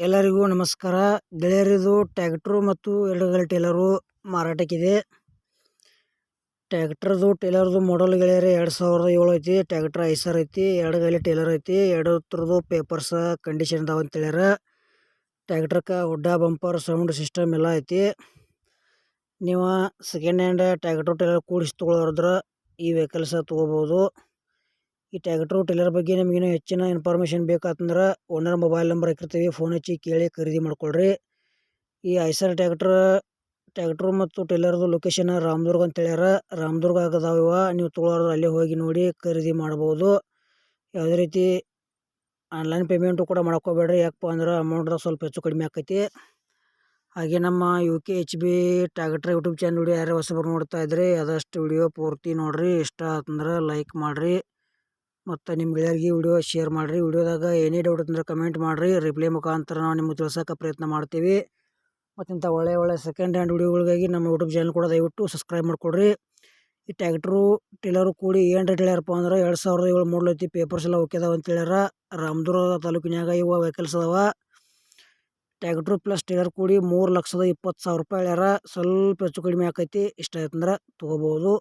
ಎಲ್ಲರಿಗೂ ನಮಸ್ಕಾರ. ಗೆಳೆಯರಿದು ಟ್ಯಾಕ್ಟ್ರು ಮತ್ತು ಎಡಗಲ್ ಟೇಲರು ಮಾರಾಟಕ್ಕಿದೆ. ಟ್ಯಾಕ್ಟ್ರದು ಟೇಲರ್ದು ಮಾಡಲ್ ಗೆಳೆಯರು ಎರಡು ಸಾವಿರದ ಏಳು ಐತಿ. ಟ್ಯಾಕ್ಟ್ರ್ ಐಸರ್ ಐತಿ ಎಡಗಲಿ ಟೇಲರ್ ಐತಿ ಎರಡು ಥರದ್ದು ಪೇಪರ್ಸ್ ಕಂಡೀಷನ್ ಇದಾವೆ ಅಂತೇಳ್ಯಾರ ಟ್ಯಾಕ್ಟ್ರಕ್ಕೆ ಹುಡ್ಡ, ಬಂಪರ್, ಸೌಂಡ್ ಸಿಸ್ಟಮ್ ಎಲ್ಲ ಐತಿ. ನೀವು ಸೆಕೆಂಡ್ ಹ್ಯಾಂಡ್ ಟ್ಯಾಕ್ಟ್ರು, ಟೇಲರ್ ಕೂಡಿಸಿ ತೊಗೊಳೋದ್ರ ಈ ವೆಹಿಕಲ್ಸ ತೊಗೋಬೋದು. ಈ ಟ್ಯಾಕ್ಟ್ರು ಟೇಲರ್ ಬಗ್ಗೆ ನಿಮ್ಗೇನು ಹೆಚ್ಚಿನ ಇನ್ಫಾರ್ಮೇಷನ್ ಬೇಕಾತಂದ್ರೆ ಓನರ್ ಮೊಬೈಲ್ ನಂಬರ್ ಹಾಕಿರ್ತೀವಿ ಫೋನ್ ಹಚ್ಚಿ ಕೇಳಿ ಖರೀದಿ ಮಾಡ್ಕೊಳ್ರಿ. ಈ ಐಸರ್ ಟ್ಯಾಕ್ಟ್ರ್, ಟ್ಯಾಕ್ಟ್ರು ಮತ್ತು ಟೇಲರ್ದು ಲೊಕೇಶನ್ ರಾಮದುರ್ಗ ಅಂತ ಹೇಳ್ಯಾರ. ರಾಮದುರ್ಗ ಆಗದಾವ ನೀವು ತೊಗೊಳೋರು ಅಲ್ಲೇ ಹೋಗಿ ನೋಡಿ ಖರೀದಿ ಮಾಡ್ಬೋದು. ಯಾವುದೇ ರೀತಿ ಆನ್ಲೈನ್ ಪೇಮೆಂಟು ಕೂಡ ಮಾಡ್ಕೋಬೇಡ್ರಿ. ಯಾಕಪ್ಪ ಅಂದ್ರೆ ಅಮೌಂಟ್ದಾಗ ಸ್ವಲ್ಪ ಹೆಚ್ಚು ಕಡಿಮೆ ಆಕೈತಿ. ಹಾಗೆ ನಮ್ಮ U K H B tractor YouTube channel video ಯಾರು ಹೊಸಬ್ರು ನೋಡ್ತಾ ಇದ್ರಿ, ಆದಷ್ಟು ವಿಡಿಯೋ ಪೂರ್ತಿ ನೋಡಿರಿ. ಇಷ್ಟ ಆತಂದ್ರೆ ಲೈಕ್ ಮಾಡಿರಿ. ಮತ್ತು ನಿಮ್ಮ ಗೆಳೆಯರಿಗೆ ವಿಡಿಯೋ ಶೇರ್ ಮಾಡಿರಿ. ವಿಡಿಯೋದಾಗ ಏನೇ ಡೌಟ್ ಅಂದ್ರೆ ಕಮೆಂಟ್ ಮಾಡಿರಿ. ರಿಪ್ಲೈ ಮುಖಾಂತರ ನಾವು ನಿಮಗೆ ತಿಳ್ಸೋಕೆ ಪ್ರಯತ್ನ ಮಾಡ್ತೀವಿ. ಮತ್ತು ಇಂಥ ಒಳ್ಳೆ ಒಳ್ಳೆ ಸೆಕೆಂಡ್ ಹ್ಯಾಂಡ್ ವಿಡಿಯೋಗಳಿಗಾಗಿ ನಮ್ಮ ಯೂಟ್ಯೂಬ್ ಚಾನಲ್ ಕೂಡ ದಯವಿಟ್ಟು ಸಬ್ಸ್ಕ್ರೈಬ್ ಮಾಡಿಕೊಡ್ರಿ. ಈ ಟ್ಯಾಕ್ಟ್ರು ಟೇಲರು ಕೂಡಿ ಏನು ರೇಟ್ ಹೇಳ್ಯಾರಪ್ಪ ಅಂದ್ರೆ ಎರಡು ಸಾವಿರದ ಏಳು ಮೂರು ಪೇಪರ್ಸ್ ಎಲ್ಲ ಓಕೆ ಅದಾವ ಅಂತ ಹೇಳ್ಯಾರ. ರಾಮದುರ್ಗ ತಾಲೂಕಿನಾಗ ಇವ ವೆಹಿಕಲ್ಸ್ ಅದಾವ. ಟ್ಯಾಕ್ಟ್ರು ಪ್ಲಸ್ ಟೇಲರ್ ಕೂಡಿ ಮೂರು ಲಕ್ಷದ ಇಪ್ಪತ್ತು ಸಾವಿರ ರೂಪಾಯಿ ಹೇಳ್ಯಾರ. ಸ್ವಲ್ಪ ಹೆಚ್ಚು ಕಡಿಮೆ ಆಕೈತಿ. ಇಷ್ಟ ಆಯ್ತಂದ್ರೆ ತೊಗೋಬೋದು.